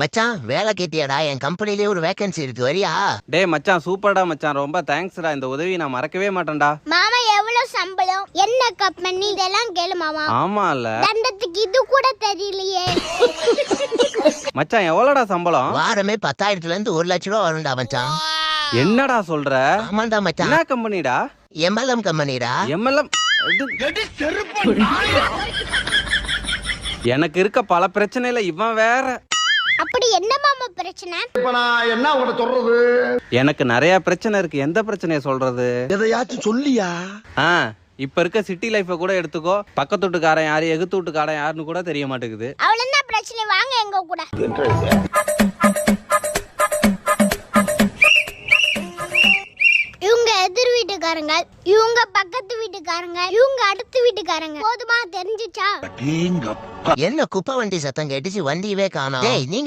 மச்சான் வேலை கேட்டியாடா? என் கம்பெனிலேயே ஒரு வேகன்சி இருக்கு வரியா? டேய் மச்சான் சூப்பர்டா மச்சான். ரொம்ப தேங்க்ஸ்டா இந்த உதவி நான் மறக்கவே மாட்டேன்டா. மாமா எவ்வளவு சம்பளம்? என்ன கம்பெனி இதெல்லாம் கேளு மாமா. ஆமா இல்ல தண்டத்துக்கு இது கூட தெரியலையே. மச்சான் எவ்வளோடா சம்பளம்? வாரமே பத்தாயிரத்துல இருந்து ஒரு லட்ச ரூபா வரும்டா மச்சான். என்னடா சொல்ற? ஆமாண்டா மச்சான். என்ன கம்பெனிடா எம்எல்எம் கம்பெனிடா எம்எல்எம் எனக்கு இருக்க பல பிரச்சனையில இவன் வேற. அப்படி என்ன மாமா பிரச்சனை? இப்ப நான் என்ன உங்கள்ட்ட சொல்றது? எனக்கு நிறைய பிரச்சனை இருக்கு. எந்த பிரச்சனைய சொல்றது? எதையாச்சும் சொல்லியா? ஆ இப்ப இருக்க சிட்டி லைஃப கூட எடுத்துக்கோ. பக்கத்து வீட்டுக்காரன் யாரு எகுத்து வீட்டுக்காரன் யாருன்னு கூட தெரிய மாட்டேங்குது. அவ்வளவுதான் பிரச்சனை? வாங்க எங்க கூட. இவங்க எதிர் வீட்டுக்காரங்க இவங்க பக்கத்து வீட்டுக்காரங்க இவங்க அடுத்த வீட்டுக்காரங்க. போதுமா தெரிஞ்சுச்சா? என்ன குப்பை வண்டி சத்தம் கேட்டுச்சு? வண்டியவே காணோம். டேய் நீங்க